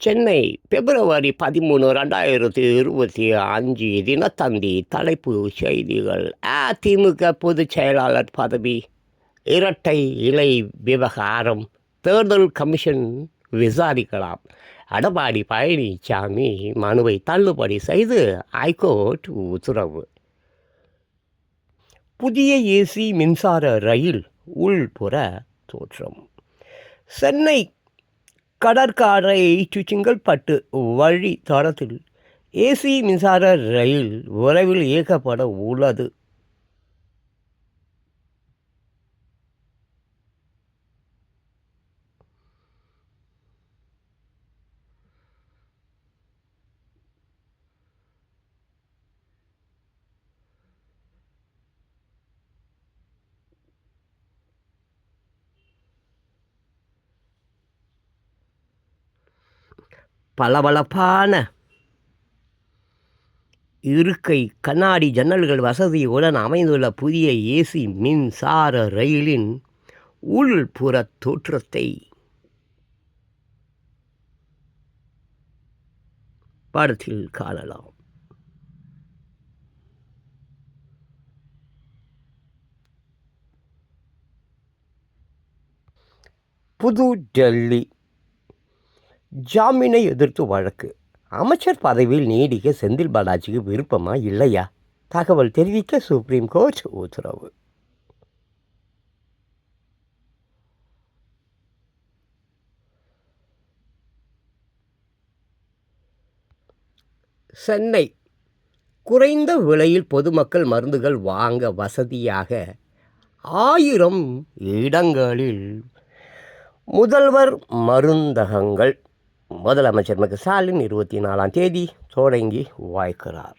சென்னை பிப்ரவரி பதிமூணு ரெண்டாயிரத்தி இருபத்தி அஞ்சு தினத்தந்தி தலைப்பு செய்திகள். அதிமுக பொதுச் செயலாளர் பதவி இரட்டை இலை விவகாரம். தேர்தல் கமிஷன் விசாரிக்கலாம். எடப்பாடி பழனிசாமி மனுவை தள்ளுபடி செய்து ஐகோர்ட் உத்தரவு. புதிய ஏசி மின்சார ரயில் உள்புற தோற்றம். சென்னை கடற்கரை டு பட்டு வழி தடத்தில் ஏசி மின்சார ரயில் விரைவில் இயக்கப்பட உள்ளது. பளபளப்பான இருக்கை கண்ணாடி ஜன்னல்கள் வசதியுடன் அமைந்துள்ள புதிய ஏசி மின்சார ரயிலின் உள்புற தோற்றத்தை படத்தில் காணலாம். புது டெல்லி ஜாமீனை எதிர்த்து வழக்கு. அமைச்சர் பதவியில் நீடிக்க செந்தில் பாலாஜிக்கு விருப்பமா இல்லையா? தகவல் தெரிவிக்க சுப்ரீம் கோர்ட் உத்தரவு. சென்னை. குறைந்த விலையில் பொதுமக்கள் மருந்துகள் வாங்க வசதியாக ஆயிரம் இடங்களில் முதல்வர் மருந்தகங்கள். முதலமைச்சர் மு ஸ்டாலின் இருபத்தி நாலாம் தேதி தொடங்கி வாய்க்கிறார்.